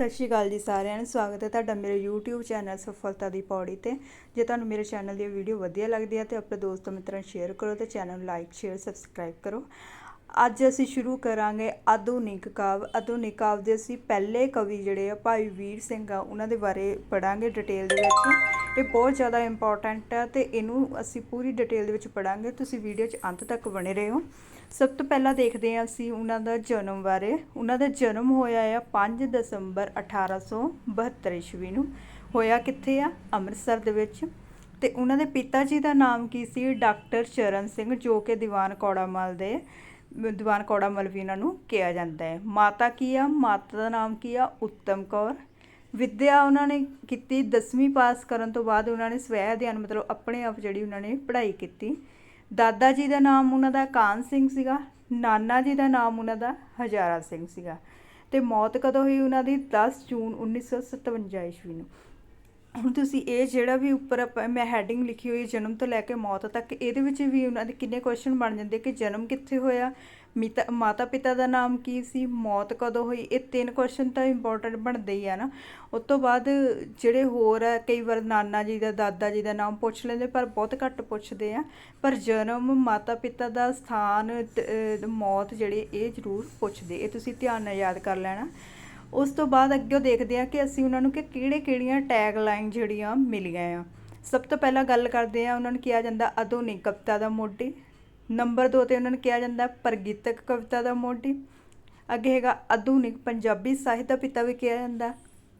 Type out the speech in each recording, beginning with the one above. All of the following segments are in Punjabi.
ਸਤਿ ਸ਼੍ਰੀ ਅਕਾਲ ਜੀ ਸਾਰਿਆਂ ਨੂੰ। ਸਵਾਗਤ ਹੈ ਤੁਹਾਡਾ ਮੇਰੇ YouTube ਚੈਨਲ ਸਫਲਤਾ ਦੀ ਪੌੜੀ ਤੇ। ਜੇ ਤੁਹਾਨੂੰ ਮੇਰੇ ਚੈਨਲ ਦੀ ਵੀਡੀਓ ਵਧੀਆ ਲੱਗਦੀ ਹੈ ਤੇ ਆਪਣੇ ਦੋਸਤਾਂ ਮਿੱਤਰਾਂ ਨੂੰ ਸ਼ੇਅਰ ਕਰੋ ਤੇ ਚੈਨਲ ਨੂੰ ਲਾਈਕ ਸ਼ੇਅਰ ਸਬਸਕ੍ਰਾਈਬ ਕਰੋ। ਅੱਜ ਅਸੀਂ ਸ਼ੁਰੂ ਕਰਾਂਗੇ ਆਧੁਨਿਕ ਕਾਵ। ਆਧੁਨਿਕ ਕਾਵ ਦੇ ਅਸੀਂ ਪਹਿਲੇ ਕਵੀ ਜਿਹੜੇ ਆ, ਭਾਈ ਵੀਰ ਸਿੰਘ ਆ, ਉਹਨਾਂ ਦੇ ਬਾਰੇ ਪੜਾਂਗੇ ਡਿਟੇਲ ਦੇ ਵਿੱਚ। ਇਹ ਬਹੁਤ ਜ਼ਿਆਦਾ ਇੰਪੋਰਟੈਂਟ ਹੈ ਤੇ ਇਹਨੂੰ ਅਸੀਂ ਪੂਰੀ ਡਿਟੇਲ ਦੇ ਵਿੱਚ ਪੜਾਂਗੇ ਤੁਸੀਂ ਵੀਡੀਓ 'ਚ ਅੰਤ ਤੱਕ ਬਣੇ ਰਹੋ। ਸਭ ਤੋਂ ਪਹਿਲਾਂ ਦੇਖਦੇ ਹਾਂ ਅਸੀਂ ਉਹਨਾਂ ਦਾ ਜਨਮ ਬਾਰੇ। ਉਹਨਾਂ ਦਾ ਜਨਮ ਹੋਇਆ ਆ 5 ਦਸੰਬਰ 1872 ਈਸਵੀ ਨੂੰ। ਹੋਇਆ ਕਿੱਥੇ ਆ? ਅੰਮ੍ਰਿਤਸਰ ਦੇ ਵਿੱਚ। ਤੇ ਉਹਨਾਂ ਦੇ ਪਿਤਾ ਜੀ ਦਾ ਨਾਮ ਕੀ ਸੀ? ਡਾਕਟਰ ਚਰਨ ਸਿੰਘ, ਜੋ ਕਿ ਦੀਵਾਨ ਕੌੜਾਮਲ ਦੇ, ਦੀਵਾਨ ਕੌੜਾਮਲ ਵੀ ਇਹਨਾਂ ਨੂੰ ਕਿਹਾ ਜਾਂਦਾ ਹੈ। ਮਾਤਾ ਕੀ ਆ? ਮਾਤਾ ਦਾ ਨਾਮ ਕੀ ਆ? ਉੱਤਮ ਕੌਰ। ਵਿੱਦਿਆ ਉਹਨਾਂ ਨੇ ਕੀਤੀ 10ਵੀਂ ਪਾਸ ਕਰਨ ਤੋਂ ਬਾਅਦ ਉਹਨਾਂ ਨੇ ਸਵੈ ਅਧਿਐਨ, ਮਤਲਬ ਆਪਣੇ ਆਪ ਜਿਹੜੀ ਉਹਨਾਂ ਨੇ ਪੜ੍ਹਾਈ ਕੀਤੀ। ਦਾਦਾ ਜੀ ਦਾ ਨਾਮ ਉਹਨਾਂ ਦਾ ਕਾਨ ਸਿੰਘ ਸੀਗਾ, ਨਾਨਾ ਜੀ ਦਾ ਨਾਮ ਉਹਨਾਂ ਦਾ ਹਜ਼ਾਰਾ ਸਿੰਘ ਸੀਗਾ ਤੇ ਮੌਤ ਕਦੋਂ ਹੋਈ ਉਹਨਾਂ ਦੀ? 10 ਜੂਨ 1957 ਈਸਵੀ ਨੂੰ। ਹੁਣ ਤੁਸੀਂ ਇਹ ਜਿਹੜਾ ਵੀ ਉੱਪਰ ਆਪਾਂ- ਮੈਂ ਹੈਡਿੰਗ ਲਿਖੀ ਹੋਈ ਜਨਮ ਤੋਂ ਲੈ ਕੇ ਮੌਤ ਤੱਕ, ਇਹਦੇ ਵਿੱਚ ਵੀ ਉਹਨਾਂ ਦੇ ਕਿੰਨੇ ਕੁਐਸਚਨ ਬਣ ਜਾਂਦੇ ਕਿ ਜਨਮ ਕਿੱਥੇ ਹੋਇਆ? ਮਿਤਾ ਮਾਤਾ ਪਿਤਾ ਦਾ ਨਾਮ ਕੀ ਸੀ? ਮੌਤ ਕਦੋਂ ਹੋਈ? ਇਹ ਤਿੰਨ ਕੁਐਸਚਨ ਤਾਂ ਇੰਪੋਰਟੈਂਟ ਬਣਦੇ ਹੀ ਆ ਨਾ। ਉਸ ਤੋਂ ਬਾਅਦ ਜਿਹੜੇ ਹੋਰ ਆ, ਕਈ ਵਾਰ ਨਾਨਾ ਜੀ ਦਾ, ਦਾਦਾ ਜੀ ਦਾ ਨਾਮ ਪੁੱਛ ਲੈਂਦੇ, ਪਰ ਬਹੁਤ ਘੱਟ ਪੁੱਛਦੇ ਆ। ਪਰ ਜਨਮ ਮਾਤਾ ਪਿਤਾ ਦਾ ਸਥਾਨ ਮੌਤ ਜਿਹੜੇ, ਇਹ ਜ਼ਰੂਰ ਪੁੱਛਦੇ। ਇਹ ਤੁਸੀਂ ਧਿਆਨ ਨਾਲ ਯਾਦ ਕਰ ਲੈਣਾ। ਉਸ ਤੋਂ ਬਾਅਦ ਅੱਗੇ ਦੇਖਦੇ ਆ ਕਿ ਅਸੀਂ ਉਹਨਾਂ ਨੂੰ ਕਿ ਕਿਹੜੇ ਕਿਹੜੀਆਂ ਟੈਗ ਲਾਈਨ ਜਿਹੜੀਆਂ ਮਿਲੀਆਂ ਆ। ਸਭ ਤੋਂ ਪਹਿਲਾਂ ਗੱਲ ਕਰਦੇ ਆ, ਉਹਨਾਂ ਨੂੰ ਕਿਹਾ ਜਾਂਦਾ ਆਧੁਨਿਕ ਕਵਿਤਾ ਦਾ ਮੋਢੀ। ਨੰਬਰ 2 ਤੇ ਉਹਨਾਂ ਨੂੰ ਕਿਹਾ ਜਾਂਦਾ ਪ੍ਰਗੀਤਕ ਕਵਿਤਾ ਦਾ ਮੋਢੀ। ਅੱਗੇ ਹੈਗਾ ਆਧੁਨਿਕ ਪੰਜਾਬੀ ਸਾਹਿਤ ਦਾ ਪਿਤਾ ਵੀ ਕਿਹਾ ਜਾਂਦਾ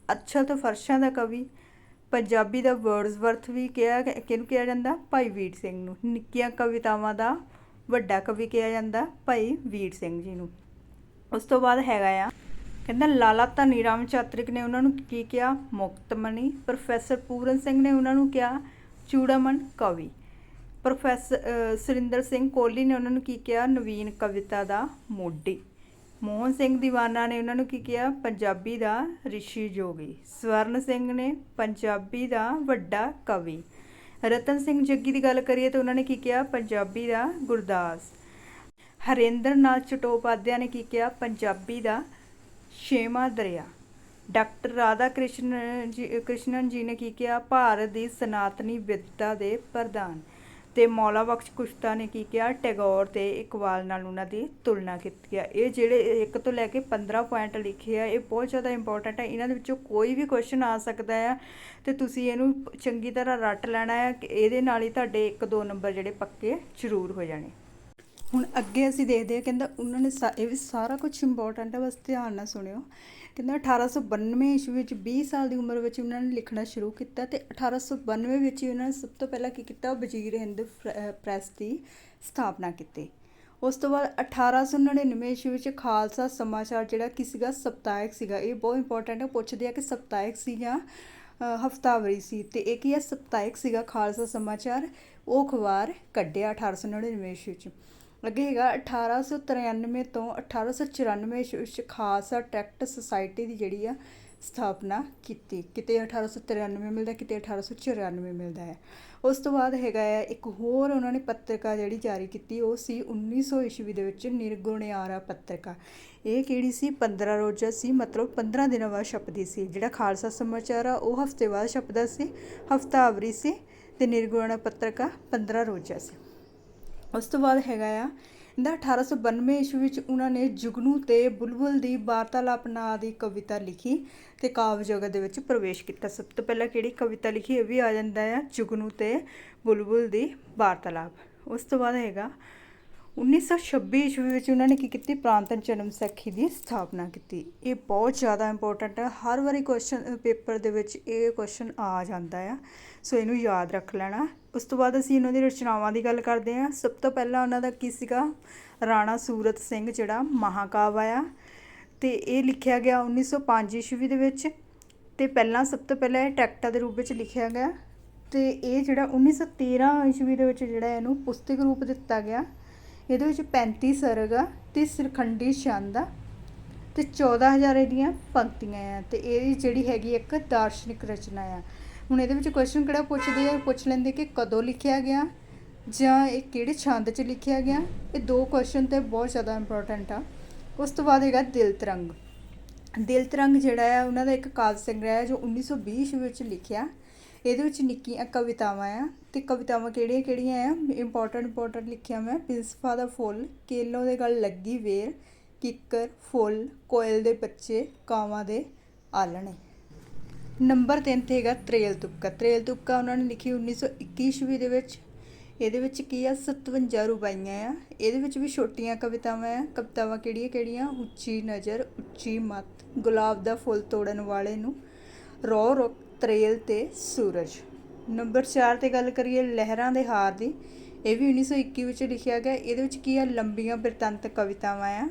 ਅੱਛਾ ਤੋਂ ਫਰਸ਼ਾਂ ਦਾ ਕਵੀ। ਪੰਜਾਬੀ ਦਾ ਵਰਡਸਵਰਥ ਵੀ ਕਿਹਾ ਕਿਹਨੂੰ ਕਿਹਾ ਜਾਂਦਾ ਭਾਈ ਵੀਰ ਸਿੰਘ ਨੂੰ। ਨਿੱਕੀਆਂ ਕਵਿਤਾਵਾਂ ਦਾ ਵੱਡਾ ਕਵੀ ਕਿਹਾ ਜਾਂਦਾ ਭਾਈ ਵੀਰ ਸਿੰਘ ਜੀ ਨੂੰ। ਉਸ ਤੋਂ ਬਾਅਦ ਹੈਗਾ ਆ, ਕਹਿੰਦਾ ਲਾਲਾ ਧਨੀ ਰਾਮ ਚਾਤਰਿਕ ਨੇ ਉਹਨਾਂ ਨੂੰ ਕੀ ਕਿਹਾ? ਮੁਕਤਮਣੀ ਪ੍ਰੋਫੈਸਰ ਪੂਰਨ ਸਿੰਘ ਨੇ ਉਹਨਾਂ ਨੂੰ ਕਿਹਾ ਚੂੜਾਮਨ ਕਵੀ। ਪ੍ਰੋਫੈਸਰ ਸੁਰਿੰਦਰ ਸਿੰਘ ਕੋਹਲੀ ਨੇ ਉਹਨਾਂ ਨੂੰ ਕੀ ਕਿਹਾ? ਨਵੀਨ ਕਵਿਤਾ ਦਾ ਮੋਢੀ। ਮੋਹਨ ਸਿੰਘ ਦੀਵਾਨਾ ਨੇ ਉਹਨਾਂ ਨੂੰ ਕੀ ਕਿਹਾ? ਪੰਜਾਬੀ ਦਾ ਰਿਸ਼ੀ ਜੋਗੀ। ਸਵਰਨ ਸਿੰਘ ਨੇ ਪੰਜਾਬੀ ਦਾ ਵੱਡਾ ਕਵੀ। ਰਤਨ ਸਿੰਘ ਜੱਗੀ ਦੀ ਗੱਲ ਕਰੀਏ ਤਾਂ ਉਹਨਾਂ ਨੇ ਕੀ ਕਿਹਾ? ਪੰਜਾਬੀ ਦਾ ਗੁਰਦਾਸ। ਹਰਿੰਦਰ ਨਾਥ ਚਟੋਪਾਧਿਆ ਨੇ ਕੀ ਕਿਹਾ? ਪੰਜਾਬੀ ਦਾ ਛੇਵਾਂ ਦਰਿਆ। ਡਾਕਟਰ ਰਾਧਾ ਕ੍ਰਿਸ਼ਨ ਜੀ ਕ੍ਰਿਸ਼ਨਨ ਜੀ ਨੇ ਕੀ ਕਿਹਾ? ਭਾਰਤ ਦੀ ਸਨਾਤਨੀ ਵਿਦਤਾ ਦੇ ਪ੍ਰਧਾਨ। ਤੇ ਮੌਲਾ ਬਖਸ਼ ਕੁਸ਼ਤਾ ਨੇ ਕੀ ਕਿਹਾ? ਟੈਗੋਰ ਤੇ ਇਕਬਾਲ ਨਾਲ ਉਹਨਾਂ ਦੀ ਤੁਲਨਾ ਕੀਤੀ ਹੈ। ਇਹ ਜਿਹੜੇ ਇੱਕ ਤੋਂ ਲੈ ਕੇ 15 ਪੁਆਇੰਟ ਲਿਖੇ ਆ, ਇਹ ਬਹੁਤ ਜ਼ਿਆਦਾ ਇੰਪੋਰਟੈਂਟ ਹੈ। ਇਹਨਾਂ ਦੇ ਵਿੱਚੋਂ ਕੋਈ ਵੀ ਕੁਐਸਚਨ ਆ ਸਕਦਾ ਹੈ ਤੇ ਤੁਸੀਂ ਇਹਨੂੰ ਚੰਗੀ ਤਰ੍ਹਾਂ ਰੱਟ ਲੈਣਾ ਹੈ ਕਿ ਇਹਦੇ ਨਾਲ ਹੀ ਤੁਹਾਡੇ 1-2 ਨੰਬਰ ਜਿਹੜੇ ਪੱਕੇ ਜ਼ਰੂਰ ਹੋ ਜਾਣੇ। ਹੁਣ ਅੱਗੇ ਅਸੀਂ ਦੇਖਦੇ ਹਾਂ ਕਹਿੰਦਾ ਉਹਨਾਂ ਨੇ ਸਾ- ਇਹ ਵੀ ਸਾਰਾ ਕੁਝ ਇੰਪੋਰਟੈਂਟ ਹੈ ਬਸ ਧਿਆਨ ਨਾਲ ਸੁਣਿਓ। ਕਹਿੰਦਾ 1892 ਈਸਵੀ ਵਿੱਚ 20 ਸਾਲ ਦੀ ਉਮਰ ਵਿੱਚ ਉਹਨਾਂ ਨੇ ਲਿਖਣਾ ਸ਼ੁਰੂ ਕੀਤਾ ਤੇ 1892 ਵਿੱਚ ਹੀ ਉਹਨਾਂ ਨੇ ਸਭ ਤੋਂ ਪਹਿਲਾਂ ਕੀ ਕੀਤਾ ਵਜ਼ੀਰ ਹਿੰਦ ਫਰ- ਪ੍ਰੈਸ ਦੀ ਸਥਾਪਨਾ ਕੀਤੀ। ਉਸ ਤੋਂ ਬਾਅਦ 1899 ਈਸਵੀ ਵਿੱਚ ਖਾਲਸਾ ਸਮਾਚਾਰ ਜਿਹੜਾ ਕੀ ਸੀਗਾ ਸਪਤਾਹਿਕ ਸੀਗਾ ਇਹ ਬਹੁਤ ਇੰਪੋਰਟੈਂਟ ਹੈ ਪੁੱਛਦੇ ਆ ਕਿ ਸਪਤਾਹਿਕ ਸੀ ਜਾਂ ਅ, ਹਫ਼ਤਾਵਾਰੀ ਸੀ ਤੇ ਇਹ ਕੀ ਹੈ ਸਪਤਾਹਿਕ ਸੀਗਾ ਖਾਲਸਾ ਸਮਾਚਾਰ ਉਹ ਅਖਬਾਰ ਕੱਢਿਆ 1899 ਈਸਵੀ ਵਿੱਚ। ਅੱਗੇ ਹੈਗਾ 1893 ਤੋਂ 1894 ਈਸਵੀ ਵਿੱਚ ਖਾਲਸਾ ਟਰੈਕਟ ਸੁਸਾਇਟੀ ਦੀ ਜਿਹੜੀ ਆ ਸਥਾਪਨਾ ਕੀਤੀ। ਕਿਤੇ 1893 ਮਿਲਦਾ, ਕਿਤੇ 1894 ਮਿਲਦਾ ਹੈ। ਉਸ ਤੋਂ ਬਾਅਦ ਹੈਗਾ ਹੈ ਇੱਕ ਹੋਰ ਉਹਨਾਂ ਨੇ ਪੱਤਰਿਕਾ ਜਿਹੜੀ ਜਾਰੀ ਕੀਤੀ, ਉਹ ਸੀ 1900 ਈਸਵੀ ਦੇ ਵਿੱਚ ਨਿਰਗੁਣਿਆਰਾ ਪੱਤਰਿਕਾ। ਇਹ ਕਿਹੜੀ ਸੀ? 15 ਰੋਜ਼ਾ ਸੀ, ਮਤਲਬ 15 ਦਿਨਾਂ ਬਾਅਦ ਛਪਦੀ ਸੀ। ਜਿਹੜਾ ਖਾਲਸਾ ਸਮਾਚਾਰ ਆ, ਉਹ ਹਫ਼ਤੇ ਬਾਅਦ ਛਪਦਾ ਸੀ, ਹਫ਼ਤਾਵਰੀ ਸੀ ਤੇ ਨਿਰਗੁਣਾ ਪੱਤਰਿਕਾ 15 ਰੋਜ਼ਾ ਸੀ। ਉਸ ਤੋਂ ਬਾਅਦ ਹੈਗਾ ਆ, ਇਹਦਾ 1892 ਈਸਵੀ ਵਿੱਚ ਉਹਨਾਂ ਨੇ ਜੁਗਨੂ ਤੇ ਬੁਲਬੁਲ ਦੀ ਵਾਰਤਾਲਾਪ ਨਾਂ ਦੀ ਕਵਿਤਾ ਲਿਖੀ ਤੇ ਕਾਵਿ ਜਗਤ ਦੇ ਵਿੱਚ ਪ੍ਰਵੇਸ਼ ਕੀਤਾ। ਸਭ ਤੋਂ ਪਹਿਲਾਂ ਕਿਹੜੀ ਕਵਿਤਾ ਲਿਖੀ ਇਹ ਵੀ ਆ ਜਾਂਦਾ ਆ, ਜੁਗਨੂ ਤੇ ਬੁਲਬੁਲ ਦੀ ਵਾਰਤਾਲਾਪ। ਉਸ ਤੋਂ ਬਾਅਦ ਹੈਗਾ 1926 ਈਸਵੀ ਵਿੱਚ ਉਹਨਾਂ ਨੇ ਕੀ ਕੀਤੀ? ਪ੍ਰਾਂਤਨ ਜਨਮ ਸਖੀ ਦੀ ਸਥਾਪਨਾ ਕੀਤੀ। ਇਹ ਬਹੁਤ ਜ਼ਿਆਦਾ ਇੰਪੋਰਟੈਂਟ ਹੈ ਹਰ ਵਾਰੀ ਕੁਐਸਚਨ ਪੇਪਰ ਦੇ ਵਿੱਚ ਇਹ ਕੁਐਸਚਨ ਆ ਜਾਂਦਾ ਆ, ਸੋ ਇਹਨੂੰ ਯਾਦ ਰੱਖ ਲੈਣਾ। ਉਸ ਤੋਂ ਬਾਅਦ ਅਸੀਂ ਉਹਨਾਂ ਦੀ ਰਚਨਾਵਾਂ ਦੀ ਗੱਲ ਕਰਦੇ ਹਾਂ। ਸਭ ਤੋਂ ਪਹਿਲਾਂ ਉਹਨਾਂ ਦਾ ਕੀ ਸੀਗਾ? ਰਾਣਾ ਸੂਰਤ ਸਿੰਘ ਜਿਹੜਾ ਮਹਾਕਾਵ ਆਇਆ ਤੇ ਇਹ ਲਿਖਿਆ ਗਿਆ 1905 ਈਸਵੀ ਦੇ ਵਿੱਚ ਤੇ ਪਹਿਲਾਂ ਸਭ ਤੋਂ ਪਹਿਲਾਂ ਇਹ ਟੈਕਟਾ ਦੇ ਰੂਪ ਵਿੱਚ ਲਿਖਿਆ ਗਿਆ ਤੇ ਇਹ ਜਿਹੜਾ 1913 ਈਸਵੀ ਦੇ ਵਿੱਚ ਜਿਹੜਾ ਇਹਨੂੰ ਪੁਸਤਕ ਰੂਪ ਦਿੱਤਾ ਗਿਆ। ਇਹਦੇ ਵਿੱਚ 35 ਸਰਗ ਆ ਤੇ ਸਿਰਖੰਡੀ ਛੰਦ ਆ ਤੇ 14000 ਇਹਦੀਆਂ ਪੰਕਤੀਆਂ ਆ ਤੇ ਇਹ ਜਿਹੜੀ ਹੈਗੀ ਇੱਕ ਦਾਰਸ਼ਨਿਕ ਰਚਨਾ ਆ। ਹੁਣ ਇਹਦੇ ਵਿੱਚ ਕੁਐਸਚਨ ਕਿਹੜਾ ਪੁੱਛਦੇ ਆ? ਪੁੱਛ ਲੈਂਦੇ ਕਿ ਕਦੋਂ ਲਿਖਿਆ ਗਿਆ ਜਾਂ ਇਹ ਕਿਹੜੇ ਛੰਦ 'ਚ ਲਿਖਿਆ ਗਿਆ? ਇਹ ਦੋ ਕੁਐਸਚਨ ਤੇ ਬਹੁਤ ਜ਼ਿਆਦਾ ਇੰਪੋਰਟੈਂਟ ਆ। ਉਸ ਤੋਂ ਬਾਅਦ ਹੈਗਾ ਦਿਲ ਤਰੰਗ। ਦਿਲ ਤਰੰਗ ਜਿਹੜਾ ਆ, ਉਹਨਾਂ ਦਾ ਇੱਕ ਕਾਵਿ ਸੰਗ੍ਰਹਿ ਹੈ ਜੋ 1920 ਈਸਵੀ ਵਿੱਚ ਲਿਖਿਆ। ਇਹਦੇ ਵਿੱਚ ਨਿੱਕੀਆਂ ਕਵਿਤਾਵਾਂ ਆ ਤੇ ਕਵਿਤਾਵਾਂ ਕਿਹੜੀਆਂ ਕਿਹੜੀਆਂ ਆ? ਇੰਪੋਰਟੈਂਟ ਇੰਪੋਰਟੈਂਟ ਲਿਖਿਆ ਮੈਂ। ਪਿੰਸਫਾ ਦਾ ਫੁੱਲ, ਕੇਲੋਂ ਦੇ ਗਲ ਲੱਗੀ ਵੇਰ, ਕਿੱਕਰ, ਫੁੱਲ, ਕੋਇਲ ਦੇ ਬੱਚੇ, ਕਾਵਾਂ ਦੇ ਆਲਣੇ ਨੰਬਰ 3 ਤੇ ਹੈਗਾ ਤਰੇਲ ਤੁਪਕਾ। ਤਰੇਲ ਤੁਪਕਾ ਉਹਨਾਂ ਨੇ ਲਿਖੀ 1921 ਈਸਵੀ ਦੇ ਵਿੱਚ। ਇਹਦੇ ਵਿੱਚ ਕੀ ਆ? 57 ਰੁਬਾਈਆਂ ਆ। ਇਹਦੇ ਵਿੱਚ ਵੀ ਛੋਟੀਆਂ ਕਵਿਤਾਵਾਂ ਆ। ਕਵਿਤਾਵਾਂ ਕਿਹੜੀਆਂ ਕਿਹੜੀਆਂ? ਉੱਚੀ ਨਜ਼ਰ, ਉੱਚੀ ਮੱਤ, ਗੁਲਾਬ ਦਾ ਫੁੱਲ ਤੋੜਨ ਵਾਲੇ ਨੂੰ। ਰੋ ਰੋ, ਤਰੇਲ ਤੇ ਸੂਰਜ। ਨੰਬਰ 4 ਤੇ ਗੱਲ ਕਰੀਏ ਲਹਿਰਾਂ ਦੇ ਹਾਰ ਦੀ। ਇਹ ਵੀ 1921 ਵਿੱਚ ਲਿਖਿਆ ਗਿਆ। ਇਹਦੇ ਵਿੱਚ ਕੀ ਆ? ਲੰਬੀਆਂ ਬਿਰਤੰਤ ਕਵਿਤਾਵਾਂ ਆ।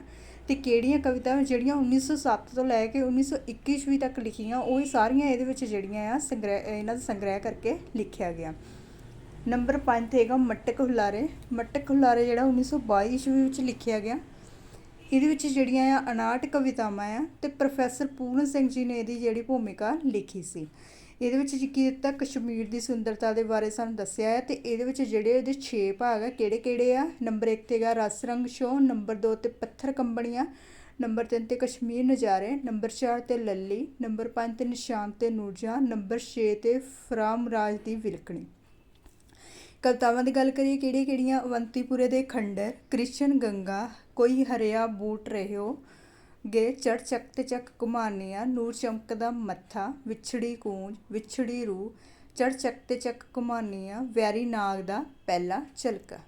ਅਤੇ ਕਿਹੜੀਆਂ ਕਵਿਤਾਵਾਂ ਜਿਹੜੀਆਂ 1907 ਤੋਂ ਲੈ ਕੇ 1921 ਈਸਵੀ ਤੱਕ ਲਿਖੀਆਂ, ਉਹ ਸਾਰੀਆਂ ਇਹਦੇ ਵਿੱਚ ਜਿਹੜੀਆਂ ਆ ਸੰਗ੍ਰਹਿ, ਇਹਨਾਂ ਦਾ ਸੰਗ੍ਰਹਿ ਕਰਕੇ ਲਿਖਿਆ ਗਿਆ। ਨੰਬਰ 5 ਤੇ ਹੈਗਾ ਮਟਕ ਹੁਲਾਰੇ। ਮਟਕ ਹੁਲਾਰੇ ਜਿਹੜਾ 1922 ਈਸਵੀ ਵਿੱਚ ਲਿਖਿਆ ਗਿਆ। ਇਹਦੇ ਵਿੱਚ ਜਿਹੜੀਆਂ ਆ 59 ਕਵਿਤਾਵਾਂ ਆ ਤੇ ਪ੍ਰੋਫੈਸਰ ਪੂਰਨ ਸਿੰਘ ਜੀ ਨੇ ਇਹਦੀ ਜਿਹੜੀ ਭੂਮਿਕਾ ਲਿਖੀ ਸੀ। ਇਹਦੇ ਵਿੱਚ ਜੀ ਕੀ ਦਿੱਤਾ, ਕਸ਼ਮੀਰ ਦੀ ਸੁੰਦਰਤਾ ਦੇ ਬਾਰੇ ਸਾਨੂੰ ਦੱਸਿਆ ਹੈ ਤੇ ਇਹਦੇ ਵਿੱਚ ਜਿਹੜੇ ਇਹਦੇ 6 ਭਾਗ ਆ, ਕਿਹੜੇ ਕਿਹੜੇ ਆ? ਨੰਬਰ 1 ਤੇ ਹੈਗਾ ਰਸ ਰੰਗ ਸ਼ੋ ਨੰਬਰ 2 ਤੇ ਪੱਥਰ ਕੰਬਣੀਆਂ, ਨੰਬਰ 3 ਤੇ ਕਸ਼ਮੀਰ ਨਜ਼ਾਰੇ, ਨੰਬਰ 4 ਤੇ ਲੱਲੀ, ਨੰਬਰ 5 ਤੇ ਨਿਸ਼ਾਨ ਤੇ ਨੂਰਜਾ ਨੰਬਰ 6 ਤੇ ਫਰਾਮ ਰਾਜ ਦੀ ਵਿਲਕਣੀ। ਕਵਿਤਾਵਾਂ ਦੀ ਗੱਲ ਕਰੀਏ, ਕਿਹੜੀਆਂ ਕਿਹੜੀਆਂ? ਅਵੰਤੀਪੁਰੇ ਦੇ ਖੰਡਰ, ਕ੍ਰਿਸ਼ਨ ਗੰਗਾ, ਕੋਈ ਹਰਿਆ ਬੂਟ ਰਹਿਓ ਗੇ ਚੜ੍ਹ ਚੱਕ ਤੇ ਚੱਕ ਘੁਮਾਨੀਆਂ, ਨੂਰ ਚਮਕਦਾ ਮੱਥਾ, ਵਿਛੜੀ ਕੂੰਜ, ਵਿਛੜੀ ਰੂਹ, ਚੜ੍ਹ ਚੱਕ ਤੇ ਚੱਕ ਘੁਮਾਨੀਆਂ, ਵੈਰੀ ਨਾਗ ਦਾ ਪਹਿਲਾ ਝਲਕਾ।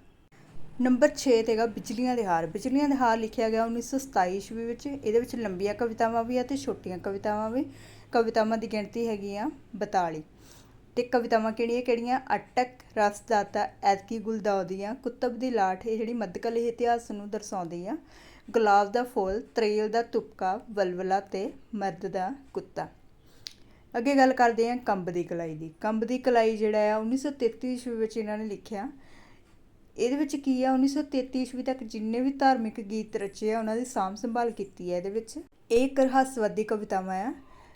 ਨੰਬਰ 6 ਹੈਗਾ ਬਿਜਲੀਆਂ ਦੇ ਹਾਰ। ਬਿਜਲੀਆਂ ਦੇ ਹਾਰ ਲਿਖਿਆ ਗਿਆ 1927 ਈਸਵੀ ਵਿੱਚ। ਇਹਦੇ ਵਿੱਚ ਲੰਬੀਆਂ ਕਵਿਤਾਵਾਂ ਵੀ ਆ ਤੇ ਛੋਟੀਆਂ ਕਵਿਤਾਵਾਂ ਵੀ। ਕਵਿਤਾਵਾਂ ਦੀ ਗਿਣਤੀ ਹੈਗੀ ਆ 42 ਤੇ ਕਵਿਤਾਵਾਂ ਕਿਹੜੀਆਂ ਕਿਹੜੀਆਂ? ਅਟਕ, ਰਸਦਾਤਾ, ਐਤਕੀ ਗੁਲਦੌਦੀਆਂ ਕੁਤਬ ਦੀ ਲਾਠ ਇਹ ਜਿਹੜੀ ਮੱਧਕਾਲੀ ਇਤਿਹਾਸ ਨੂੰ ਦਰਸਾਉਂਦੀ ਆ। ਗੁਲਾਬ ਦਾ ਫੁੱਲ, ਤਰੇਲ ਦਾ ਤੁਪਕਾ, ਵਲਵਲਾ ਤੇ ਮਰਦ ਦਾ ਕੁੱਤਾ। ਅੱਗੇ ਗੱਲ ਕਰਦੇ ਹਾਂ ਕੰਬ ਦੀ ਕਲਾਈ ਦੀ। ਕੰਬ ਦੀ ਕਲਾਈ ਜਿਹੜਾ ਆ 1933 ਈਸਵੀ ਵਿੱਚ ਇਹਨਾਂ ਨੇ ਲਿਖਿਆ। ਇਹਦੇ ਵਿੱਚ ਕੀ ਆ 1933 ਈਸਵੀ ਤੱਕ ਜਿੰਨੇ ਵੀ ਧਾਰਮਿਕ ਗੀਤ ਰਚੇ ਆ, ਉਹਨਾਂ ਦੀ ਸਾਂਭ ਸੰਭਾਲ ਕੀਤੀ ਹੈ ਇਹਦੇ ਵਿੱਚ। ਇਹ ਇੱਕ ਕਵਿਤਾਵਾਂ ਆ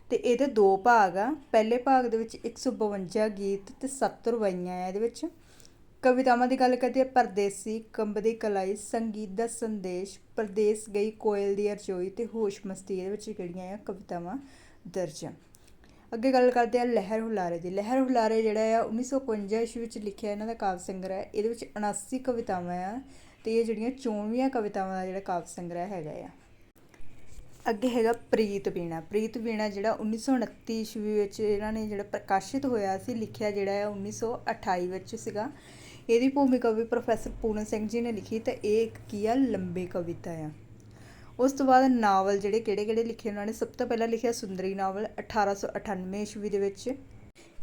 ਤੇ ਇਹਦੇ ਦੋ ਭਾਗ ਆ। ਪਹਿਲੇ ਭਾਗ ਦੇ ਵਿੱਚ 152 ਗੀਤ ਤੇ 7 ਰਵਾਈਆਂ ਆ ਇਹਦੇ ਵਿੱਚ। ਕਵਿਤਾਵਾਂ ਦੀ ਗੱਲ ਕਰਦੇ ਆ ਪਰਦੇਸੀ ਕੰਬ ਦੀ ਕਲਾਈ, ਸੰਗੀਤ ਦਾ ਸੰਦੇਸ਼, ਪਰਦੇਸ ਗਈ ਕੋਇਲ ਦੀ ਅਰਜ਼ੋਈ ਤੇ ਹੋਸ਼ ਮਸਤੀ, ਇਹਦੇ ਵਿੱਚ ਕਿਹੜੀਆਂ ਆ ਕਵਿਤਾਵਾਂ ਦਰਜ ਆ। ਅੱਗੇ ਗੱਲ ਕਰਦੇ ਆ ਲਹਿਰ ਹੁਲਾਰੇ ਦੀ। ਲਹਿਰ ਹੁਲਾਰੇ ਜਿਹੜਾ ਆ 1951 ਈਸਵੀ ਵਿੱਚ ਲਿਖਿਆ ਇਹਨਾਂ ਦਾ ਕਾਵਿ ਸੰਗ੍ਰਹਿ ਇਹਦੇ ਵਿੱਚ 79 ਕਵਿਤਾਵਾਂ ਆ ਤੇ ਇਹ ਜਿਹੜੀਆਂ 24 ਕਵਿਤਾਵਾਂ ਦਾ ਜਿਹੜਾ ਕਾਵਿ ਸੰਗ੍ਰਹਿ ਹੈਗਾ ਆ। ਅੱਗੇ ਹੈਗਾ ਪ੍ਰੀਤ ਵੀਣਾ। ਪ੍ਰੀਤ ਵੀਣਾ ਜਿਹੜਾ 1929 ਈਸਵੀ ਵਿੱਚ ਇਹਨਾਂ ਨੇ ਜਿਹੜਾ ਪ੍ਰਕਾਸ਼ਿਤ ਹੋਇਆ ਸੀ, ਲਿਖਿਆ ਜਿਹੜਾ ਹੈ 1928 ਵਿੱਚ ਸੀਗਾ। ਇਹਦੀ ਭੂਮਿਕਾ ਵੀ ਪ੍ਰੋਫੈਸਰ ਪੂਰਨ ਸਿੰਘ ਜੀ ਨੇ ਲਿਖੀ ਤੇ ਇਹ ਇੱਕ ਕੀ ਆ, ਲੰਬੀ ਕਵਿਤਾ ਆ। ਉਸ ਤੋਂ ਬਾਅਦ ਨਾਵਲ ਜਿਹੜੇ ਕਿਹੜੇ ਕਿਹੜੇ ਲਿਖੇ ਉਹਨਾਂ ਨੇ? ਸਭ ਤੋਂ ਪਹਿਲਾਂ ਲਿਖਿਆ ਸੁੰਦਰੀ ਨਾਵਲ 1898 ਈਸਵੀ ਦੇ ਵਿੱਚ।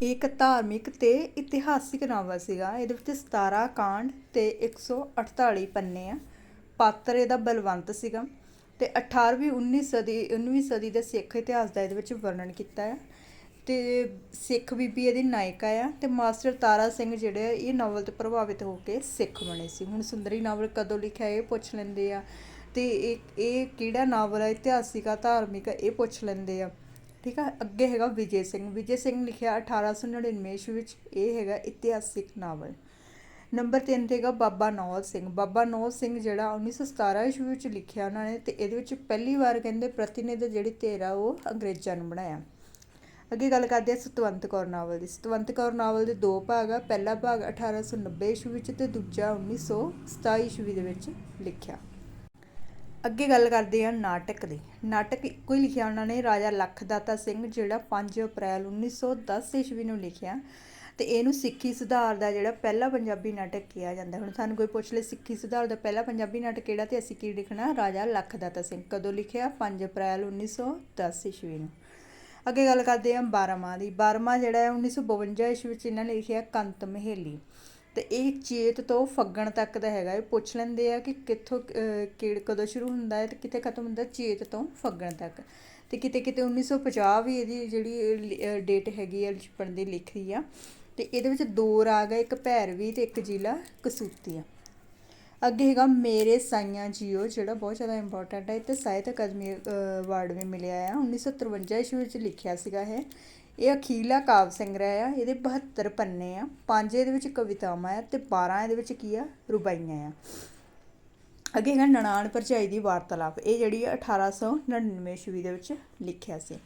ਇਹ ਇੱਕ ਧਾਰਮਿਕ ਤੇ ਇਤਿਹਾਸਿਕ ਨਾਵਲ ਸੀਗਾ। ਇਹਦੇ ਵਿੱਚ 17 ਕਾਂਡ ਤੇ 148 ਪੰਨੇ ਆ। ਪਾਤਰ ਇਹਦਾ ਬਲਵੰਤ ਸੀਗਾ ਤੇ 18ਵੀਂ 19 ਸਦੀ 19ਵੀਂ ਸਦੀ ਦੇ ਸਿੱਖ ਇਤਿਹਾਸ ਦਾ ਇਹਦੇ ਵਿੱਚ ਵਰਣਨ ਕੀਤਾ ਹੈ ਅਤੇ ਸਿੱਖ ਬੀਬੀ ਇਹਦੀ ਨਾਇਕਾ ਆ ਅਤੇ ਮਾਸਟਰ ਤਾਰਾ ਸਿੰਘ ਜਿਹੜੇ ਆ, ਇਹ ਨਾਵਲ ਤੋਂ ਪ੍ਰਭਾਵਿਤ ਹੋ ਕੇ ਸਿੱਖ ਬਣੇ ਸੀ। ਹੁਣ ਸੁੰਦਰੀ ਨਾਵਲ ਕਦੋਂ ਲਿਖਿਆ ਇਹ ਪੁੱਛ ਲੈਂਦੇ ਆ। ਅਤੇ ਇਹ ਇਹ ਕਿਹੜਾ ਨਾਵਲ ਹੈ ਇਤਿਹਾਸਿਕ ਆ, ਧਾਰਮਿਕ ਆ, ਇਹ ਪੁੱਛ ਲੈਂਦੇ ਆ। ਠੀਕ ਆ? ਅੱਗੇ ਹੈਗਾ ਵਿਜੇ ਸਿੰਘ। ਵਿਜੇ ਸਿੰਘ ਲਿਖਿਆ 1899 ਈਸਵੀ ਵਿੱਚ ਇਹ ਹੈਗਾ ਇਤਿਹਾਸਿਕ ਨਾਵਲ। ਨੰਬਰ 3 ਤੇ ਹੈਗਾ ਬਾਬਾ ਨੌਲ ਸਿੰਘ। ਬਾਬਾ ਨੌਲ ਸਿੰਘ ਜਿਹੜਾ 1917 ਈਸਵੀ ਵਿੱਚ ਲਿਖਿਆ ਉਹਨਾਂ ਨੇ ਤੇ ਇਹਦੇ ਵਿੱਚ ਪਹਿਲੀ ਵਾਰ ਕਹਿੰਦੇ ਪ੍ਰਤੀਨਿਧ ਜਿਹੜੀ ਧੇਰਾ ਉਹ ਅੰਗਰੇਜ਼ਾਂ ਨੂੰ ਬਣਾਇਆ। ਅੱਗੇ ਗੱਲ ਕਰਦੇ ਹਾਂ ਸਤਵੰਤ ਕੌਰ ਨਾਵਲ ਦੀ। ਸਤਵੰਤ ਕੌਰ ਨਾਵਲ ਦੇ ਦੋ ਭਾਗ ਆ। ਪਹਿਲਾ ਭਾਗ 1890 ਈਸਵੀ ਵਿੱਚ ਤੇ ਦੂਜਾ 1927 ਈਸਵੀ ਦੇ ਵਿੱਚ ਲਿਖਿਆ। ਅੱਗੇ ਗੱਲ ਕਰਦੇ ਹਾਂ ਨਾਟਕ ਦੀ। ਨਾਟਕ ਇੱਕੋ ਹੀ ਲਿਖਿਆ ਉਹਨਾਂ ਨੇ, ਰਾਜਾ ਲਖਦਾਤਾ ਸਿੰਘ, ਜਿਹੜਾ 5 ਅਪ੍ਰੈਲ 1910 ਈਸਵੀ ਨੂੰ ਲਿਖਿਆ। ਤੇ ਇਹਨੂੰ ਸਿੱਖੀ ਸੁਧਾਰ ਦਾ ਜਿਹੜਾ ਪਹਿਲਾ ਪੰਜਾਬੀ ਨਾਟਕ ਕਿਹਾ ਜਾਂਦਾ। ਹੁਣ ਸਾਨੂੰ ਕੋਈ ਪੁੱਛ ਲੇ, ਸਿੱਖੀ ਸੁਧਾਰ ਦਾ ਪਹਿਲਾ ਪੰਜਾਬੀ ਨਾਟਕ ਕਿਹੜਾ ਤੇ ਅਸੀਂ ਕੀ ਲਿਖਣਾ? ਰਾਜਾ ਲਖਦਾਤਾ ਸਿੰਘ ਕਦੋਂ ਲਿਖਿਆ? 5 ਅਪ੍ਰੈਲ 1910 ਈਸਵੀ ਨੂੰ। ਅੱਗੇ ਗੱਲ ਕਰਦੇ ਹਾਂ ਬਾਰਮਾ ਦੀ। ਬਾਰਮਾ ਜਿਹੜਾ ਹੈ 1952 ਈਸਵੀ ਵਿੱਚ ਇਹਨਾਂ ਨੇ ਲਿਖਿਆ ਕੰਤ ਮਹੇਲੀ। ਤੇ ਇਹ ਚੇਤ ਤੋਂ ਫੱਗਣ ਤੱਕ ਦਾ ਹੈਗਾ। ਇਹ ਪੁੱਛ ਲੈਂਦੇ ਆ ਕਿ ਕਿੱਥੋਂ ਅਹ, ਕਿਹੜ ਕਦੋਂ ਸ਼ੁਰੂ ਹੁੰਦਾ ਹੈ ਤੇ ਕਿੱਥੇ ਖਤਮ ਹੁੰਦਾ ਚੇਤ ਤੋਂ ਫੱਗਣ ਤੱਕ। ਤੇ ਕਿਤੇ ਕਿਤੇ 1950 ਵੀ ਇਹਦੀ ਜਿਹੜੀ ਡੇਟ ਹੈਗੀ ਹੈ ਲਿਖਣ ਦੀ ਲਿਖੀ ਆ। ਤੇ ਇਹਦੇ ਵਿੱਚ ਦੋ ਰਾਗ ਆ ਇੱਕ ਭੈਰਵੀ ਤੇ ਇੱਕ ਜ਼ਿਲ੍ਹਾ ਕਸੂਤੀ ਆ। ਅੱਗੇ ਹੈਗਾ ਮੇਰੇ ਸਾਈਆਂ ਜੀਓ, ਜਿਹੜਾ ਬਹੁਤ ਜ਼ਿਆਦਾ ਇੰਪੋਰਟੈਂਟ ਹੈ ਤੇ ਸਾਹਿਤ ਅਕਾਦਮੀ ਅਵਾਰਡ ਵੀ ਮਿਲਿਆ ਆ। 1953 ਈਸਵੀ ਵਿੱਚ ਲਿਖਿਆ ਸੀਗਾ ਇਹ। ਇਹ ਅਖੀਲਾ ਕਾਵ ਸੰਗ੍ਰਹਿ ਆ, ਇਹਦੇ 72 ਪੰਨੇ ਆ। ਪੰਜ ਇਹਦੇ ਵਿੱਚ ਕਵਿਤਾਵਾਂ ਆ ਤੇ 12 ਇਹਦੇ ਵਿੱਚ ਕੀ ਆ? ਰੁਬਾਈਆਂ ਆ। ਅੱਗੇ ਹੈਗਾ ਨਨਾਣ ਭਰਜਾਈ ਦੀ ਵਾਰਤਾਲਾਪ। ਇਹ ਜਿਹੜੀ ਹੈ 1899 ਈਸਵੀ ਦੇ ਵਿੱਚ ਲਿਖਿਆ ਸੀ।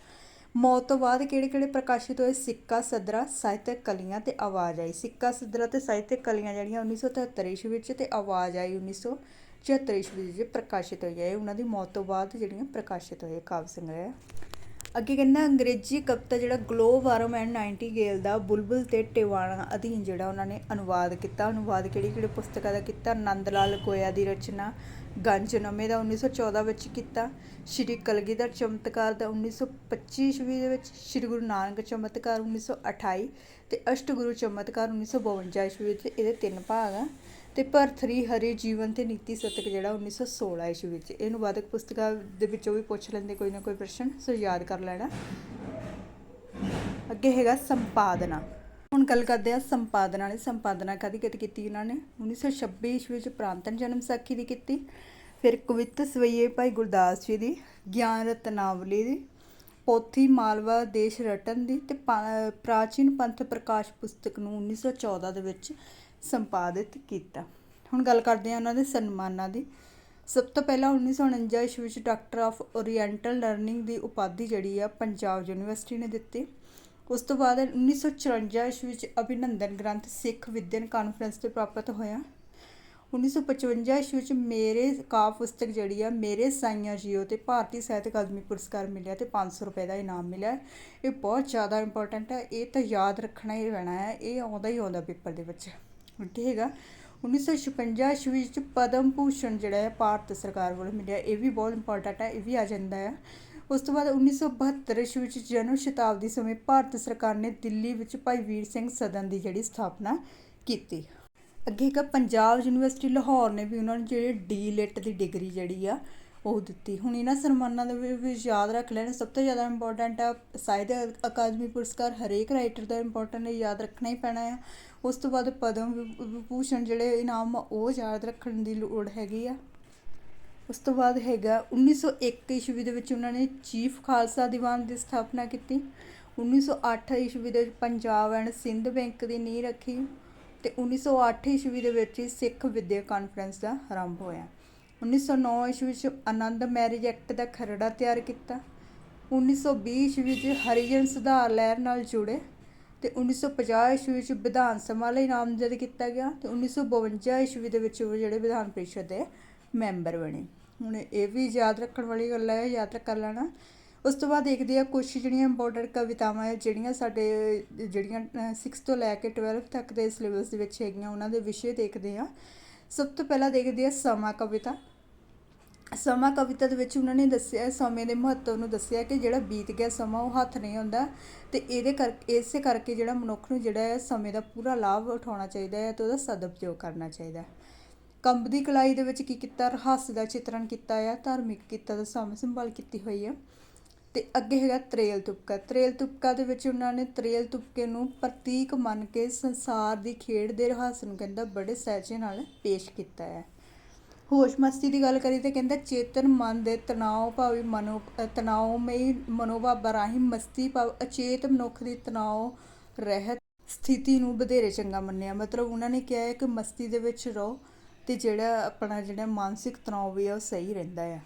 ਮੌਤ ਤੋਂ ਬਾਅਦ ਕਿਹੜੇ ਕਿਹੜੇ ਪ੍ਰਕਾਸ਼ਿਤ ਹੋਏ? ਸਿੱਕਾ, ਸਦਰਾ, ਸਾਹਿਤਕ ਕਲੀਆਂ ਤੇ ਆਵਾਜ਼ ਆਈ। ਸਿੱਕਾ, ਸਦਰਾ ਤੇ ਸਾਹਿਤਕ ਕਲੀਆਂ ਜਿਹੜੀਆਂ 1973 ਈਸਵੀ ਵਿੱਚ ਤੇ ਆਵਾਜ਼ ਆਈ 1974 ਈਸਵੀ ਵਿੱਚ ਪ੍ਰਕਾਸ਼ਿਤ ਹੋਈਆਂ ਇਹ ਉਹਨਾਂ ਦੀ ਮੌਤ ਤੋਂ ਬਾਅਦ ਜਿਹੜੀਆਂ ਪ੍ਰਕਾਸ਼ਿਤ ਹੋਏ। ਕਾਵਿ ਸੰਗ੍ਰਹਿ ਅੱਗੇ ਕਹਿੰਦਾ, ਅੰਗਰੇਜ਼ੀ ਕਵਿਤਾ ਜਿਹੜਾ ਗਲੋਵਾਰਮ ਐਂਡ ਨਾਈਟੀਗੇਲ ਦਾ ਬੁਲਬੁਲ ਤੇ ਟਿਵਾਣਾ ਅਧੀਨ ਜਿਹੜਾ ਉਹਨਾਂ ਨੇ ਅਨੁਵਾਦ ਕੀਤਾ। ਅਨੁਵਾਦ ਕਿਹੜੀ ਕਿਹੜੀ ਪੁਸਤਕਾਂ ਦਾ ਕੀਤਾ? ਨੰਦ ਲਾਲ ਗੋਇਆ ਦੀ ਰਚਨਾ ਗੰਜਨਮੇ ਦਾ 1914 ਵਿੱਚ ਕੀਤਾ। ਸ਼੍ਰੀ ਕਲਗੀਧਰ ਚਮਤਕਾਰ ਦਾ 1925 ਈਸਵੀ ਦੇ ਵਿੱਚ ਸ਼੍ਰੀ ਗੁਰੂ ਨਾਨਕ ਚਮਤਕਾਰ 1928 ਤੇ ਅਸ਼ਟਗੁਰੂ ਚਮਤਕਾਰ 1952 ਈਸਵੀ ਵਿੱਚ ਇਹਦੇ ਤਿੰਨ ਭਾਗ ਆ। ਤੇ ਭਰਥਰੀ ਹਰੀ ਜੀਵਨ ਤੇ ਨੀਤੀ ਸਤਕ ਜਿਹੜਾ 1916 ਈਸਵੀ ਵਿੱਚ। ਇਹਨੂੰ ਵਾਦਕ ਪੁਸਤਕਾਂ ਦੇ ਵਿੱਚੋਂ ਵੀ ਪੁੱਛ ਲੈਂਦੇ, ਕੋਈ ਨਾ ਕੋਈ ਪ੍ਰਸ਼ਨ, ਸੋ ਯਾਦ ਕਰ ਲੈਣਾ। ਅੱਗੇ ਹੈਗਾ ਸੰਪਾਦਨਾ। ਹੁਣ ਗੱਲ ਕਰਦੇ ਆ ਸੰਪਾਦਨਾ ਨੇ ਸੰਪਾਦਨਾ ਕਾਦੀ ਕਦੀ ਕੀਤੀ ਉਹਨਾਂ ਨੇ? 1926 ਈਸਵੀ ਵਿੱਚ ਪ੍ਰਾਂਤਨ ਜਨਮ ਸਾਖੀ ਦੀ ਕੀਤੀ। ਫਿਰ ਕਵਿਤ ਸਵਈਏ ਭਾਈ ਗੁਰਦਾਸ ਜੀ ਦੀ, ਗਿਆਨ ਰਤਨਾਵਲੀ ਦੀ, ਪੋਥੀ ਮਾਲਵਾ ਦੇਸ਼ ਰਟਨ ਦੀ ਤੇ ਪਾ- ਪ੍ਰਾਚੀਨ ਪੰਥ ਪ੍ਰਕਾਸ਼ ਪੁਸਤਕ ਨੂੰ 1914 ਦੇ ਵਿੱਚ ਸੰਪਾਦਿਤ ਕੀਤਾ। ਹੁਣ ਗੱਲ ਕਰਦੇ ਆ ਉਹਨਾਂ ਦੇ ਸਨਮਾਨਾਂ ਦੀ। ਸਭ ਤੋਂ ਪਹਿਲਾਂ 1949 ਈਸਵੀ ਵਿੱਚ ਡਾਕਟਰ ਆਫ ਓਰੀਐਂਟਲ ਲਰਨਿੰਗ ਦੀ ਉਪਾਧੀ ਜਿਹੜੀ ਆ, ਪੰਜਾਬ ਯੂਨੀਵਰਸਿਟੀ ਨੇ ਦਿੱਤੀ। ਉਸ ਤੋਂ ਬਾਅਦ 1954 ਈਸਵੀ ਵਿੱਚ ਅਭਿਨੰਦਨ ਗ੍ਰੰਥ ਸਿੱਖ ਵਿਦਿਅਨ ਕਾਨਫਰੰਸ ਤੇ ਪ੍ਰਾਪਤ ਹੋਇਆ। 1955 ਈਸਵੀ ਵਿੱਚ ਮੇਰੇ ਕਾਵਿ ਪੁਸਤਕ ਜਿਹੜੀ ਆ, ਮੇਰੇ ਸਾਈਆਂ ਜੀਓ ਤੇ ਭਾਰਤੀ ਸਾਹਿਤ ਅਕਾਦਮੀ ਪੁਰਸਕਾਰ ਮਿਲਿਆ ਤੇ 500 ਰੁਪਏ ਦਾ ਇਨਾਮ ਮਿਲਿਆ। ਇਹ ਬਹੁਤ ਜ਼ਿਆਦਾ ਇੰਪੋਰਟੈਂਟ ਹੈ ਇਹ ਤਾਂ ਯਾਦ ਰੱਖਣਾ ਹੀ ਰਹਿਣਾ ਹੈ ਇਹ ਆਉਂਦਾ ਹੀ ਆਉਂਦਾ ਪੇਪਰ ਦੇ ਵਿੱਚ। ਅੱਗੇ ਹੈਗਾ 1956 ਈਸਵੀ ਵਿੱਚ ਪਦਮ ਭੂਸ਼ਣ ਜਿਹੜਾ ਹੈ ਭਾਰਤ ਸਰਕਾਰ ਵੱਲੋਂ ਮਿਲਿਆ, ਇਹ ਵੀ ਬਹੁਤ ਇੰਪੋਰਟੈਂਟ ਹੈ ਇਹ ਵੀ ਆ ਜਾਂਦਾ ਹੈ ਉਸ ਤੋਂ ਬਾਅਦ 1972 ਈਸਵੀ ਵਿੱਚ ਜਨਮ ਸ਼ਤਾਬਦੀ ਸਮੇਂ ਭਾਰਤ ਸਰਕਾਰ ਨੇ ਦਿੱਲੀ ਵਿੱਚ ਭਾਈ ਵੀਰ ਸਿੰਘ ਸਦਨ ਦੀ ਜਿਹੜੀ ਸਥਾਪਨਾ ਕੀਤੀ। ਅੱਗੇ ਹੈਗਾ ਪੰਜਾਬ ਯੂਨੀਵਰਸਿਟੀ ਲਾਹੌਰ ਨੇ ਵੀ ਉਹਨਾਂ ਨੂੰ ਜਿਹੜੇ ਡੀ ਲਿਟ ਦੀ ਡਿਗਰੀ ਜਿਹੜੀ ਆ ਉਹ ਦਿੱਤੀ। ਹੁਣ ਇਹਨਾਂ ਸਨਮਾਨਾਂ ਦੇ ਵੀ- ਯਾਦ ਰੱਖ ਲੈਣ ਸਭ ਤੋਂ ਜ਼ਿਆਦਾ ਇੰਪੋਰਟੈਂਟ ਆ ਸਾਹਿਤ ਅਕਾਦਮੀ ਪੁਰਸਕਾਰ ਹਰੇਕ ਰਾਈਟਰ ਦਾ ਇੰਪੋਰਟੈਂਟ ਹੈ ਯਾਦ ਰੱਖਣਾ ਹੀ ਪੈਣਾ ਆ। ਉਸ ਤੋਂ ਬਾਅਦ ਪਦਮ ਵਿਭੂਸ਼ਣ ਜਿਹੜੇ ਇਨਾਮ ਆ, ਉਹ ਯਾਦ ਰੱਖਣ ਦੀ ਲੋੜ ਹੈਗੀ ਆ। ਉਸ ਤੋਂ ਬਾਅਦ ਹੈਗਾ 1901 ਈਸਵੀ ਦੇ ਵਿੱਚ ਉਹਨਾਂ ਨੇ ਚੀਫ ਖਾਲਸਾ ਦੀਵਾਨ ਦੀ ਸਥਾਪਨਾ ਕੀਤੀ। 1908 ਈਸਵੀ ਦੇ ਵਿੱਚ ਪੰਜਾਬ ਐਂਡ ਸਿੰਧ ਬੈਂਕ ਦੀ ਨੀਂਹ ਰੱਖੀ ਤੇ 1908 ਈਸਵੀ ਦੇ ਵਿੱਚ ਹੀ ਸਿੱਖ ਵਿਦਿਆ ਕਾਨਫਰੰਸ ਦਾ ਆਰੰਭ ਹੋਇਆ। 1909 ਈਸਵੀ ਵਿੱਚ ਆਨੰਦ ਮੈਰਿਜ ਐਕਟ ਦਾ ਖਰੜਾ ਤਿਆਰ ਕੀਤਾ। 1920 ਈਸਵੀ ਵਿੱਚ ਹਰੀਜਨ ਸੁਧਾਰ ਲਹਿਰ ਨਾਲ ਜੁੜੇ ਤੇ 1950 ਈਸਵੀ ਵਿੱਚ ਵਿਧਾਨ ਸਭਾ ਲਈ ਨਾਮਜ਼ਦ ਕੀਤਾ ਗਿਆ ਤੇ 1952 ਈਸਵੀ ਦੇ ਵਿੱਚ ਉਹ ਜਿਹੜੇ ਵਿਧਾਨ ਪਰਿਸ਼ਦ ਦੇ ਮੈਂਬਰ ਬਣੇ। ਹੁਣ ਇਹ ਵੀ ਯਾਦ ਰੱਖਣ ਵਾਲੀ ਗੱਲ ਹੈ, ਯਾਦ ਕਰ ਲੈਣਾ। ਉਸ ਤੋਂ ਬਾਅਦ ਦੇਖਦੇ ਆ ਕੁਝ ਜਿਹੜੀਆਂ ਇੰਪੋਰਟੈਂਟ ਕਵਿਤਾਵਾਂ ਹੈ, ਜਿਹੜੀਆਂ ਸਾਡੇ, ਜਿਹੜੀਆਂ 6 ਤੋਂ ਲੈ ਕੇ 12 ਤੱਕ ਦੇ ਸਿਲੇਬਸ ਦੇ ਵਿੱਚ ਹੈਗੀਆਂ, ਉਹਨਾਂ ਦੇ ਵਿਸ਼ੇ ਦੇਖਦੇ ਆ ਸਭ ਤੋਂ ਪਹਿਲਾਂ ਦੇਖਦੇ ਆ ਸਮਾਂ ਕਵਿਤਾ। ਸਮਾਂ ਕਵਿਤਾ ਦੇ ਵਿੱਚ ਉਹਨਾਂ ਨੇ ਦੱਸਿਆ, ਸਮੇਂ ਦੇ ਮਹੱਤਵ ਨੂੰ ਦੱਸਿਆ ਕਿ ਜਿਹੜਾ ਬੀਤ ਗਿਆ ਸਮਾਂ ਉਹ ਹੱਥ ਨਹੀਂ ਹੁੰਦਾ ਤੇ ਇਹਦੇ ਕਰ, ਇਸੇ ਕਰਕੇ ਜਿਹੜਾ ਮਨੁੱਖ ਨੂੰ ਜਿਹੜਾ ਹੈ ਸਮੇਂ ਦਾ ਪੂਰਾ ਲਾਭ ਉਠਾਉਣਾ ਚਾਹੀਦਾ ਹੈ ਤੇ ਉਹਦਾ ਸਦਉਪਯੋਗ ਕਰਨਾ ਚਾਹੀਦਾ ਹੈ। ਕੰਬਦੀ ਕਲਾਈ ਦੇ ਵਿੱਚ ਕੀ ਕੀਤਾ ਰਹੱਸ ਦਾ ਚਿੱਤਰਣ ਕੀਤਾ ਆ ਧਾਰਮਿਕ ਕੀਤਾ ਦਾ ਸਾਂਭ ਸੰਭਾਲ ਕੀਤੀ ਹੋਈ ਆ। ਤੇ ਅੱਗੇ ਹੈਗਾ ਤਰੇਲ ਤੁਪਕਾ। ਤਰੇਲ ਤੁਪਕਾ ਦੇ ਵਿੱਚ ਉਹਨਾਂ ਨੇ ਤਰੇਲ ਤੁਪਕੇ ਨੂੰ ਪ੍ਰਤੀਕ ਮੰਨ ਕੇ ਸੰਸਾਰ ਦੀ ਖੇਡ ਦੇ ਰਹੱਸ ਨੂੰ ਕਹਿੰਦਾ ਬੜੇ ਸਹਿਜੇ ਨਾਲ ਪੇਸ਼ ਕੀਤਾ ਹੈ ਹੋਸ਼ ਮਸਤੀ ਦੀ ਗੱਲ ਕਰੀ ਤੇ ਕਹਿੰਦਾ ਚੇਤਨ ਮਨ ਦੇ ਤਣਾਅ ਭਾਵੀ ਮਨੋ ਅ, ਤਣਾਅਮਈ ਮਨੋਭਾਵਾਂ ਰਾਹੀਂ ਮਸਤੀ ਭਾਵ ਅਚੇਤ ਮਨੁੱਖ ਦੀ ਤਣਾਅ ਰਹਿਤ ਸਥਿਤੀ ਨੂੰ ਵਧੇਰੇ ਚੰਗਾ ਮੰਨਿਆ। ਮਤਲਬ ਉਹਨਾਂ ਨੇ ਕਿਹਾ ਹੈ ਕਿ ਮਸਤੀ ਦੇ ਵਿੱਚ ਰਹੋ। ਅਤੇ ਜਿਹੜਾ ਆਪਣਾ ਜਿਹੜਾ ਮਾਨਸਿਕ ਤਣਾਅ ਵੀ ਆ ਉਹ ਸਹੀ ਰਹਿੰਦਾ ਆ।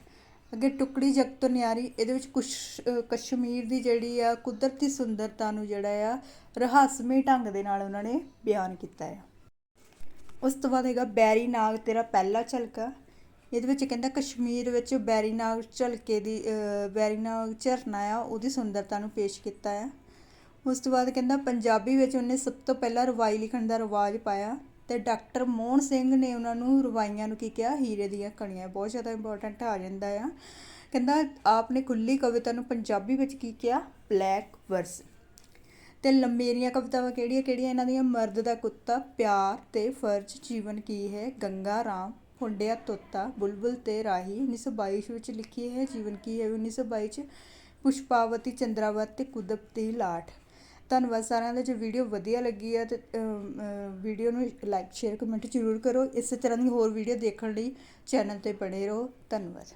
ਅੱਗੇ ਟੁਕੜੀ ਜਗ ਤੋਂ ਨਿਆਰੀ ਇਹਦੇ ਵਿੱਚ ਕੁਸ਼ ਕਸ਼ਮੀਰ ਦੀ ਜਿਹੜੀ ਆ ਕੁਦਰਤੀ ਸੁੰਦਰਤਾ ਨੂੰ ਜਿਹੜਾ ਆ ਰਹੱਸਮਈ ਢੰਗ ਦੇ ਨਾਲ ਉਹਨਾਂ ਨੇ ਬਿਆਨ ਕੀਤਾ ਆ। ਉਸ ਤੋਂ ਬਾਅਦ ਹੈਗਾ ਬੈਰੀ ਨਾਗ ਤੇਰਾ ਪਹਿਲਾ ਝਲਕਾ। ਇਹਦੇ ਵਿੱਚ ਕਹਿੰਦਾ ਕਸ਼ਮੀਰ ਵਿੱਚ ਬੈਰੀ ਨਾਗ ਝਲਕੇ ਦੀ ਅ, ਬੈਰੀ ਨਾਗ ਝਰਨਾ ਆ ਉਹਦੀ ਸੁੰਦਰਤਾ ਨੂੰ ਪੇਸ਼ ਕੀਤਾ ਆ। ਉਸ ਤੋਂ ਬਾਅਦ ਕਹਿੰਦਾ ਪੰਜਾਬੀ ਵਿੱਚ ਉਹਨੇ ਸਭ ਤੋਂ ਪਹਿਲਾਂ ਰਵਾਈ ਲਿਖਣ ਦਾ ਰਿਵਾਜ ਪਾਇਆ। ਅਤੇ ਡਾਕਟਰ ਮੋਹਨ ਸਿੰਘ ਨੇ ਉਹਨਾਂ ਨੂੰ ਰਵਾਈਆਂ ਨੂੰ ਕੀ ਕਿਹਾ? ਹੀਰੇ ਦੀਆਂ ਕਣੀਆਂ। ਬਹੁਤ ਜ਼ਿਆਦਾ ਇੰਪੋਰਟੈਂਟ ਆ ਜਾਂਦਾ ਆ। ਕਹਿੰਦਾ ਆਪ ਨੇ ਖੁੱਲੀ ਕਵਿਤਾ ਨੂੰ ਪੰਜਾਬੀ ਵਿੱਚ ਕੀ ਕਿਹਾ? ਬਲੈਕ ਵਰਸ ਤੇ ਲੰਮੇਰੀਆਂ ਕਵਿਤਾਵਾਂ ਕਿਹੜੀਆਂ ਕਿਹੜੀਆਂ? ਇਹਨਾਂ ਦੀਆਂ, ਮਰਦ ਦਾ ਕੁੱਤਾ, ਪਿਆਰ ਤੇ ਫਰਜ਼, ਜੀਵਨ ਕੀ ਹੈ? ਗੰਗਾ ਰਾਮ, ਹੁੰਡਿਆ ਤੋਤਾ, ਬੁਲਬੁਲ ਤੇ ਰਾਹੀ 1922 ਵਿੱਚ ਲਿਖੀ ਹੈ ਜੀਵਨ ਕੀ ਹੈ? 1922 ਚ ਪੁਸ਼ਪਾਵਤੀ ਚੰਦਰਾਵਤ ਤੇ ਕੁਦਰਤੀ ਲਾਟ। ਧੰਨਵਾਦ ਸਾਰਿਆਂ ਦਾ ਜੇ ਵੀਡੀਓ ਵਧੀਆ ਲੱਗੀ ਹੈ ਤੇ ਵੀਡੀਓ ਨੂੰ ਲਾਈਕ ਸ਼ੇਅਰ ਕਮੈਂਟ ਜ਼ਰੂਰ ਕਰੋ। ਇਸੇ ਤਰ੍ਹਾਂ ਦੀ ਹੋਰ ਵੀਡੀਓ ਦੇਖਣ ਲਈ ਚੈਨਲ ਤੇ ਬਣੇ ਰਹੋ। ਧੰਨਵਾਦ।